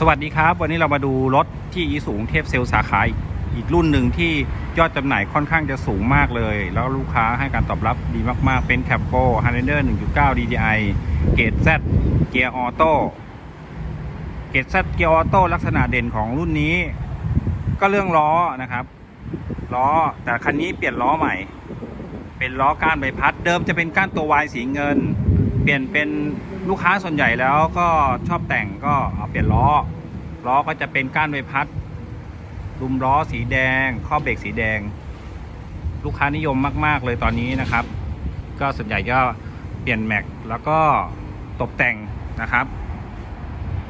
สวัสดีครับ วันนี้เรามาดูรถที่อีสูงเทพเซลสาขาอีกรุ่นหนึ่งที่ยอดจำหน่ายค่อนข้างจะสูงมากเลย แล้วลูกค้าให้การตอบรับดีมากๆ เป็นแคปโป h i g h l a n d e r 1.9 DDI เกต Z เกียร์ออโต้เกต Z เกียร์ออโต้ลักษณะเด่นของรุ่นนี้ ก็เรื่องล้อนะครับ ล้อแต่คันนี้เปลี่ยนล้อใหม่ เป็นล้อก้านใบพัดเดิมจะเป็นก้านตัววายสีเงิน เปลี่ยนเป็น ลูกค้าส่วนใหญ่แล้วก็ชอบแต่งก็เอาเปลี่ยนล้อ ล้อก็จะเป็นก้านใบพัดดุมล้อสีแดง ข้อเบรกสีแดง ลูกค้านิยมมาก ๆ เลยตอนนี้นะครับ ก็ส่วนใหญ่ก็เปลี่ยนแม็กแล้วก็ตกแต่งนะครับ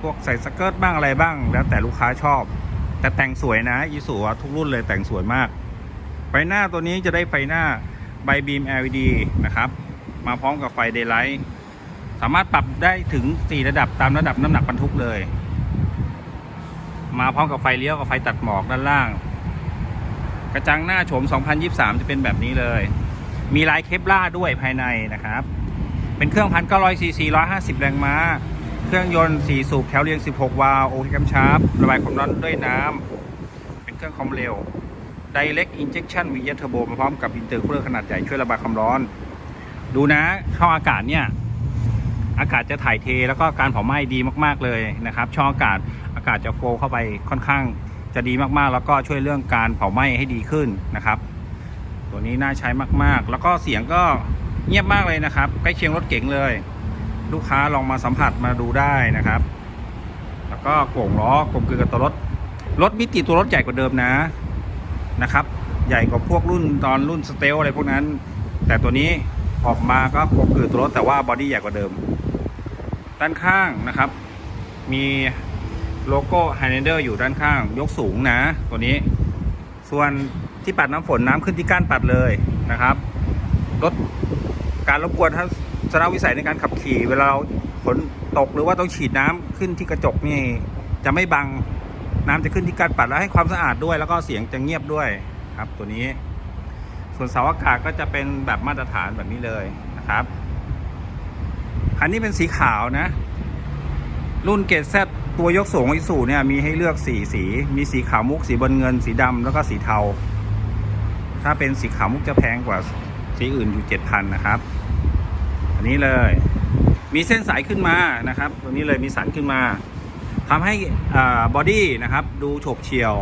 พวกใส่สเกิร์ตบ้างอะไรบ้าง แล้วแต่ลูกค้าชอบ แต่แต่งสวยนะอีสูทุกรุ่นเลยแต่งสวยมาก ไฟหน้าตัวนี้จะได้ไฟหน้าใบบีม LED นะครับ มาพร้อมกับไฟเดย์ไลท์ สามารถปรับได้ถึง 4 ระดับตามระดับน้ำหนักบรรทุกเลย มาพร้อมกับไฟเลี้ยวกับไฟตัดหมอกด้านล่าง กระจังหน้าโฉม 2023 จะเป็นแบบนี้เลย มีลายเคปล่าด้วยภายในนะครับ เป็นเครื่อง1,900ซีซี150แรงม้า เครื่องยนต์4สูบแถวเรียง 16 วาล์วโอเคมชาร์ประบายความร้อนด้วยน้ำเป็นเครื่องความเร็ว Direct Injection v เทอร์โบมาพร้อมกับอินเตอร์คูลเลอร์ขนาดใหญ่ช่วยระบายความร้อน ดูนะช่องอากาศเนี่ย อากาศจะถ่ายเทแล้วก็การเผาไหม้ดีมาก ๆเลยนะครับ ช่องอากาศอากาศจะโฟล์เข้าไปค่อนข้างจะดีมากๆ แล้วก็ช่วยเรื่องการเผาไหม้ให้ดีขึ้นนะครับ ตัวนี้น่าใช้มากๆ แล้วก็เสียงก็เงียบมากเลยนะครับ ใกล้เคียงรถเก๋งเลย ลูกค้าลองมาสัมผัสมาดูได้นะครับ แล้วก็โก่งล้อกลมกลืนกับตัวรถรถมิติตัวรถใหญ่กว่าเดิมนะนะครับ ใหญ่กว่าพวกรุ่นตอนรุ่นสเตลอะไรพวกนั้น แต่ตัวนี้ออกมาก็กลมกลืนตัวรถแต่ว่าบอดี้ใหญ่กว่าเดิม ด้านข้างนะครับ มีโลโก้ไฮเนเดอร์อยู่ด้านข้าง ยกสูงนะ ตัวนี้ ส่วนที่ปัดน้ำฝนน้ำขึ้นที่ก้านปัดเลยนะครับลดการรบกวนทัศนวิสัยในการขับขี่ เวลาเราฝนตกหรือว่าต้องฉีดน้ำขึ้นที่กระจกนี่ จะไม่บังน้ำจะขึ้นที่ก้านปัดแล้วให้ความสะอาดด้วย แล้วก็เสียงจะเงียบด้วยครับ ตัวนี้ ส่วนเสาอากาศก็จะเป็นแบบมาตรฐานแบบนี้เลยนะครับ คันนี้เป็นสีขาวนะ รุ่นเกตแซตัวยกสูงอิสูเนี่ยมีให้เลือกสีสี มีสีขาวมุกสีบนเงิน สีดำแล้วก็สีเทา ถ้าเป็นสีขาวมุกจะแพงกว่าสีอื่นอยู่เจ็ดพันนะครับ อันนี้เลย มีเส้นสายขึ้นมานะครับตัวนี้เลยมีสันขึ้นมาทำให้บอดี้นะครับดูโฉบเฉี่ยว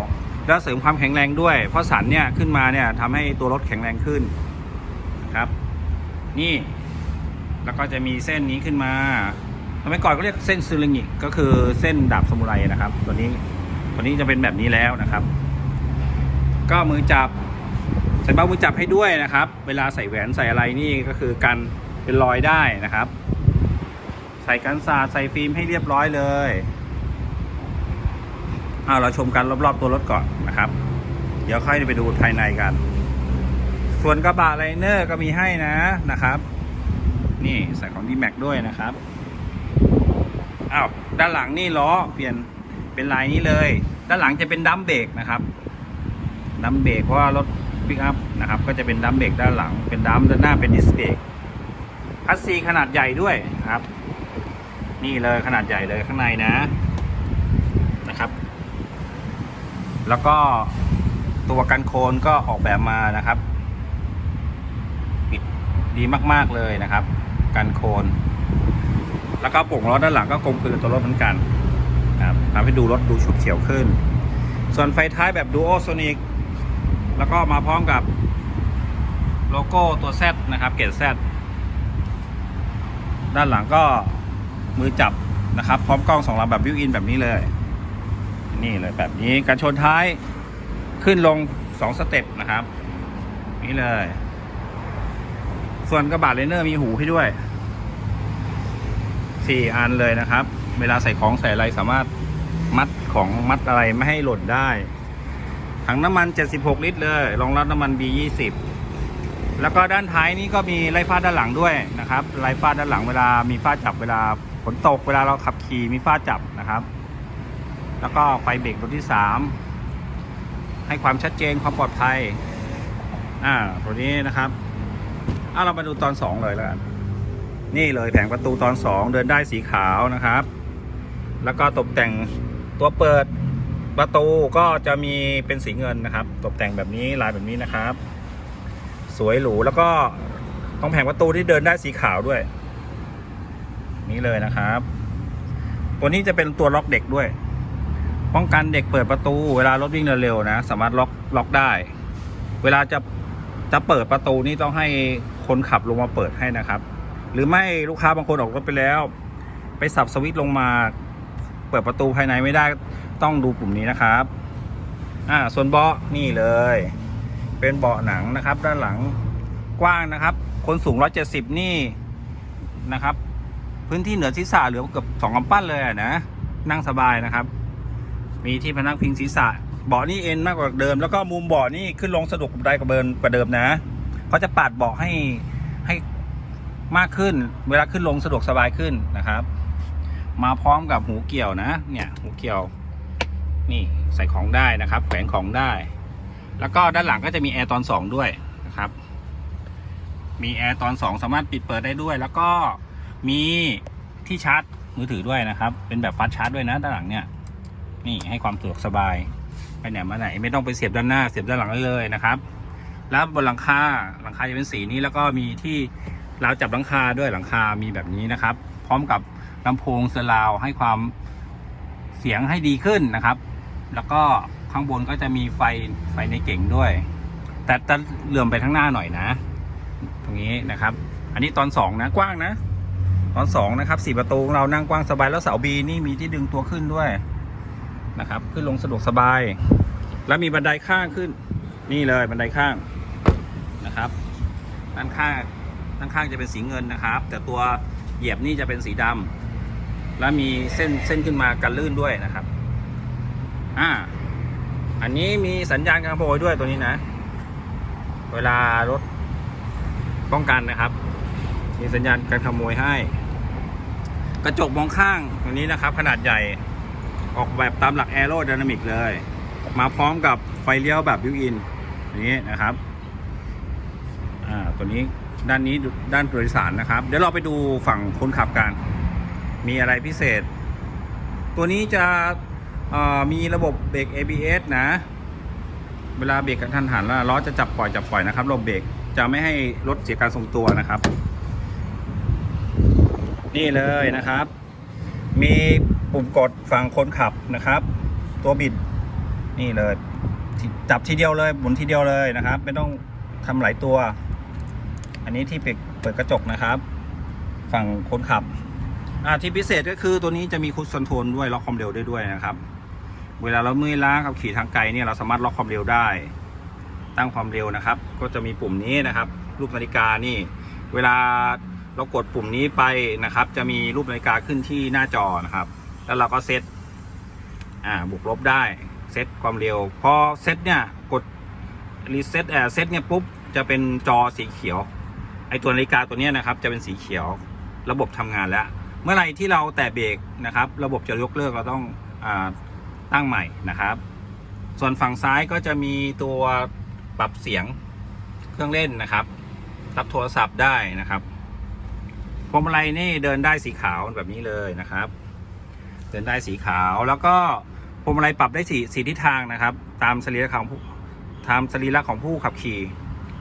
แล้วเสริมความแข็งแรงด้วย เพราะสันเนี่ยขึ้นมาเนี่ยทำให้ตัวรถแข็งแรงขึ้นนะครับ นี่ แล้วก็จะมีเส้นนี้ขึ้นมาสมัยก่อนก็เรียกเส้นซึริงิก็คือเส้นดาบสมุไรนะครับ ตัวนี้ตัวนี้จะเป็นแบบนี้แล้วนะครับ ก็มือจับใส่เบ้ามือจับให้ด้วยนะครับ เวลาใส่แหวนใส่อะไรนี่ก็คือกันเป็นรอยได้นะครับ ใส่กันสาดใส่ฟิล์มให้เรียบร้อยเลยเอาเราชมกันรอบๆตัวรถก่อนนะครับ เดี๋ยวค่อยไปดูภายในกัน ส่วนกระบะไลเนอร์ก็มีให้นะนะครับ นี่ใส่ของ d m a x ด้วยนะครับอ้าวด้านหลังนี่ล้อเปลี่ยนเป็นลายนี้เลย ด้านหลังจะเป็นดัมเบรกนะครับดัมเบรกเพราะว่ารถปิกอัพนะครับก็จะเป็นดัมเบรกด้านหลัง เป็นดัมด้านหน้าเป็นดิสเบรกคัสซีขนาดใหญ่ด้วยครับ นี่เลยขนาดใหญ่เลยข้างในนะนะครับ แล้วก็ตัวกันโคนก็ออกแบบมานะครับ ปิดดีมากๆเลยนะครับ กันโคน แล้วก็โป่งล้อด้านหลังก็กลมกลืนตัวรถเหมือนกันนะครับทำให้ดูรถดูชุบเฉียวขึ้น ส่วนไฟท้ายแบบดูโอโซนิกแล้วก็มาพร้อมกับโลโก้ตัว Z นะครับ เกต Z ด้านหลังก็มือจับนะครับ พร้อมกล้องสองลำแบบวิวอินแบบนี้เลย นี่เลยแบบนี้การชนท้ายขึ้นลงสองสเต็ปนะครับ นี่เลย ส่วนกระบะเลนเนอร์มีหูให้ด้วยสี่อันเลยนะครับ เวลาใส่ของใส่อะไรสามารถมัดของมัดอะไรไม่ให้หล่นได้ ถังน้ำมัน 76 ลิตรเลย รองรับน้ำมัน B20 แล้วก็ด้านท้ายนี้ก็มีไล่ฟ้าด้านหลังด้วยนะครับ ไล่ฟ้าด้านหลังเวลามีฟ้าจับเวลาฝนตกเวลาเราขับขี่มีฟ้าจับนะครับ แล้วก็ไฟเบรกตัวที่ 3 ให้ความชัดเจนความปลอดภัย อ่า ตัวนี้นะครับ เอาเรามาดูตอน2เลยแล้วกันนี่เลยแผงประตูตอน2เดินได้สีขาวนะครับ แล้วก็ตกแต่งตัวเปิดประตูก็จะมีเป็นสีเงินนะครับ ตกแต่งแบบนี้ลายแบบนี้นะครับ สวยหรูแล้วก็ตรงแผงประตูที่เดินได้สีขาวด้วย นี่เลยนะครับ ตัวนี้จะเป็นตัวล็อกเด็กด้วย ป้องกันเด็กเปิดประตู เวลารถวิ่งเร็วๆนะ สามารถล็อกล็อกได้ เวลาจะจะเปิดประตูนี่ต้องให้ คนขับลงมาเปิดให้นะครับ หรือไม่ลูกค้าบางคนออกรถไปแล้ว ไปสับสวิตช์ลงมา เปิดประตูภายในไม่ได้ต้องดูปุ่มนี้นะครับอ่าส่วนเบาะนี่เลย เป็นเบาะหนังนะครับ ด้านหลังกว้างนะครับ คนสูง 170 นี่นะครับ พื้นที่เหนือศีรษะเหลือเกือบสองกำปั้นเลยนะนั่งสบายนะครับ มีที่พนักพิงศีรษะเบาะนี่เอ็นมากกว่าเดิม แล้วก็มุมเบาะนี่ขึ้นลงสะดวกได้กว่าเดิมกว่าเดิมนะ เขาจะปาดเบาะให้ให้มากขึ้น เวลาขึ้นลงสะดวกสบายขึ้นนะครับ มาพร้อมกับหูเกี่ยวนะ เนี่ยหูเกี่ยว นี่ใส่ของได้นะครับ แขวนของได้ แล้วก็ด้านหลังก็จะมีแอร์ตอนสองด้วยนะครับ มีแอร์ตอนสองสามารถปิดเปิดได้ด้วย แล้วก็มีที่ชาร์จมือถือด้วยนะครับ เป็นแบบฟาสชาร์จด้วยนะด้านหลังเนี่ย นี่ให้ความสะดวกสบาย ไปไหนมาไหนไม่ต้องไปเสียบด้านหน้าเสียบด้านหลังได้เลยนะครับ แล้วบนหลังคาหลังคาจะเป็นสีนี้แล้วก็มีที่ราวจับหลังคาด้วยหลังคามีแบบนี้นะครับ พร้อมกับลำโพงเซราวให้ความเสียงให้ดีขึ้นนะครับ แล้วก็ข้างบนก็จะมีไฟไฟในเก่งด้วย แต่จะเหลื่อมไปข้างหน้าหน่อยนะ ตรงนี้นะครับ อันนี้ตอนสองนะกว้างนะตอนสองนะครับสี่ประตูเรานั่งกว้างสบายแล้วเสาบีนี่มีที่ดึงตัวขึ้นด้วยนะครับ ขึ้นลงสะดวกสบาย แล้วมีบันไดข้างขึ้น นี่เลยบันไดข้าง นะครับด้านข้างด้านข้างจะเป็นสีเงินนะครับ แต่ตัวเหยียบนี่จะเป็นสีดำแล้วมีเส้นเส้นขึ้นมากันลื่นด้วยนะครับอ่าอันนี้มีสัญญาณการขโมยด้วยตัวนี้นะ เวลารถป้องกันนะครับ มีสัญญาณการขโมยให้ กระจกมองข้างตัวนี้นะครับ ขนาดใหญ่ออกแบบตามหลักแอโร d y นามิกเลย มาพร้อมกับไฟเลี้ยวแบบบิวอินนี้นะครับ ตัวนี้ด้านนี้ด้านโดยสารนะครับ เดี๋ยวเราไปดูฝั่งคนขับกัน มีอะไรพิเศษ ตัวนี้จะมีระบบเบรก ABS นะ เวลาเบรกกระทันหันแล้วล้อจะจับปล่อยจับปล่อยนะครับระบบเบรกจะไม่ให้รถเสียการทรงตัวนะครับ นี่เลยนะครับ มีปุ่มกดฝั่งคนขับนะครับ ตัวบิดนี่เลยจับทีเดียวเลยหมุนทีเดียวเลยนะครับ ไม่ต้องทำหลายตัว อันนี้ที่เปิดกระจกนะครับ ฝั่งคนขับอ่าที่พิเศษก็คือตัวนี้จะมีคุชคอนโทรลด้วยล็อกความเร็วได้ด้วยนะครับ เวลาเราเมื่อยล้าขับขี่ทางไกลเนี่ยเราสามารถล็อกความเร็วได้ ตั้งความเร็วนะครับ ก็จะมีปุ่มนี้นะครับ รูปนาฬิกานี่ เวลาเรากดปุ่มนี้ไปนะครับ จะมีรูปนาฬิกาขึ้นที่หน้าจอนะครับ แล้วเราก็เซตอ่าบวกลบได้เซตความเร็ว พอเซตเนี่ยกดรีเซ็ตเอ่อเซตเนี่ยปุ๊บจะเป็นจอสีเขียว ไอตัวนาฬิกาตัวนี้นะครับจะเป็นสีเขียวระบบทำงานแล้ว เมื่อไหร่ที่เราแตะเบรกนะครับ ระบบจะยกเลิกเราต้องอตั้งใหม่นะครับ ส่วนฝั่งซ้ายก็จะมีตัวปรับเสียงเครื่องเล่นนะครับ รับโทรศัพท์ได้นะครับพวงมาลัยนี่เดินได้สีขาวแบบนี้เลยนะครับ เดินได้สีขาวแล้วก็พวงมาลัยปรับได้สีสีทิศทางนะครับ ตามสรีระของผู้ตามสรีระของผู้ขับขี่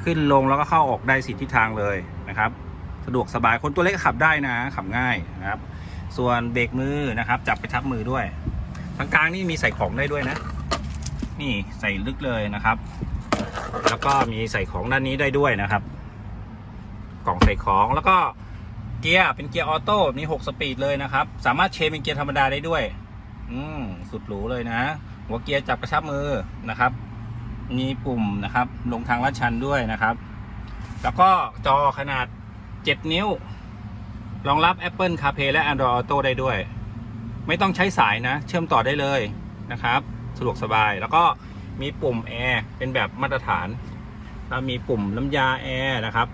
ขึ้นลงแล้วก็เข้าออกได้สีทิศทางเลยนะครับ สะดวกสบายคนตัวเล็กขับได้นะขับง่ายนะครับ ส่วนเบรกมือนะครับ จับไปทับมือด้วยทางกลางนี่มีใส่ของได้ด้วยนะ นี่ใส่ลึกเลยนะครับ แล้วก็มีใส่ของด้านนี้ได้ด้วยนะครับ กล่องใส่ของแล้วก็เกียร์เป็นเกียร์ออโต้มี6สปีดเลยนะครับ สามารถเชนเป็นเกียร์ธรรมดาได้ด้วย อืมสุดหรูเลยนะ หัวเกียร์จับกระชับมือนะครับ มีปุ่มนะครับ ลงทางลาดชันด้วยนะครับ แล้วก็จอขนาด 7 นิ้ว รองรับ Apple CarPlay และ Android Auto ได้ด้วย ไม่ต้องใช้สายนะ เชื่อมต่อได้เลยนะครับ สะดวกสบาย แล้วก็มีปุ่มแอร์เป็นแบบมาตรฐาน แล้วมีปุ่มน้ำยาแอร์นะครับ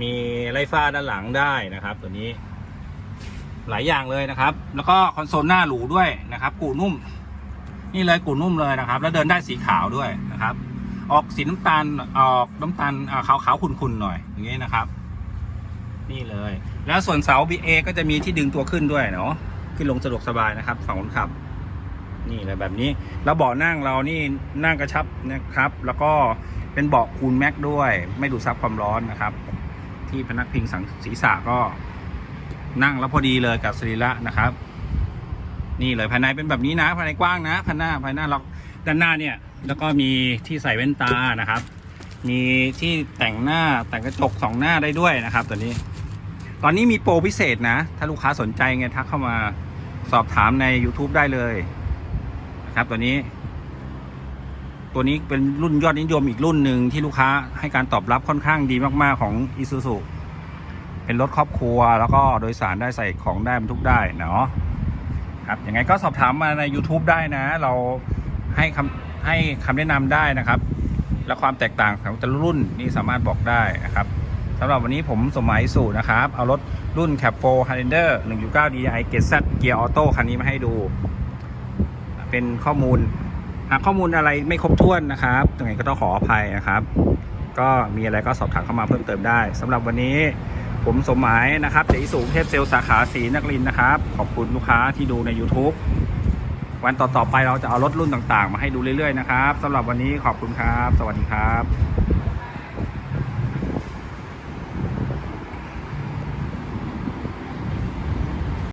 มีไล่ฟ้าด้านหลังได้นะครับ ตัวนี้ หลายอย่างเลยนะครับ แล้วก็คอนโซลหน้าหรูด้วยนะครับ กูนุ่ม นี่เลยกูนุ่มเลยนะครับ แล้วเดินได้สีขาวด้วยนะครับ ออกสีน้ำตาลออกน้ำตาลขาวขาวๆขุ่นๆหน่อยอย่างนี้นะครับ นี่เลย แล้วส่วนเสา BA ก็จะมีที่ดึงตัวขึ้นด้วยเนาะขึ้นลงสะดวกสบายนะครับฝั่งคนขับ นี่เลยแบบนี้ แล้วเบาะนั่งเรานี่นั่งกระชับนะครับ แล้วก็เป็นเบาะคูลแม็กด้วย ไม่ดูดซับความร้อนนะครับ ที่พนักพิงสังศีรษะก็นั่งแล้วพอดีเลยกับสรีระนะครับ นี่เลยภายในเป็นแบบนี้นะภายในกว้างนะภายหน้าภายหน้าล็อกด้านหน้าเนี่ย แล้วก็มีที่ใส่แว่นตานะครับ มีที่แต่งหน้าแต่งกระจกสองหน้าได้ด้วยนะครับ ตัวนี้ ตอนนี้มีโปรพิเศษนะ ถ้าลูกค้าสนใจไงทักเข้ามาสอบถามใน YouTube ได้เลยนะครับตัวนี้ ตัวนี้เป็นรุ่นยอดนิยมอีกรุ่นหนึ่งที่ลูกค้าให้การตอบรับค่อนข้างดีมากๆของ Isuzu เป็นรถครอบครัวแล้วก็โดยสารได้ใส่ของได้บรรทุกได้เนาะครับยังไงก็สอบถามมาใน YouTube ได้นะ เราให้คำ ให้คำแนะนำได้นะครับ และความแตกต่างของแต่ละรุ่นนี่สามารถบอกได้นะครับสำหรับวันนี้ผมสมหมายสู่นะครับ เอารถรุ่น Cap 4 Highlander 1.9 DI เก Z เกียร์ออโต้คันนี้มาให้ดู เป็นข้อมูล หากข้อมูลอะไรไม่ครบถ้วนนะครับยังไงก็ต้องขออภัยนะครับ ก็มีอะไรก็สอบถามเข้ามาเพิ่มเติมได้สำหรับวันนี้ผมสมหมายนะครับเจอิสูงเทพเซลสาขาสีนักลินนะครับ ขอบคุณลูกค้าที่ดูใน YouTube วันต่อๆไปเราจะเอารถรุ่นต่างๆ มาให้ดูเรื่อยๆนะครับสำหรับวันนี้ขอบคุณครับ สวัสดีครับ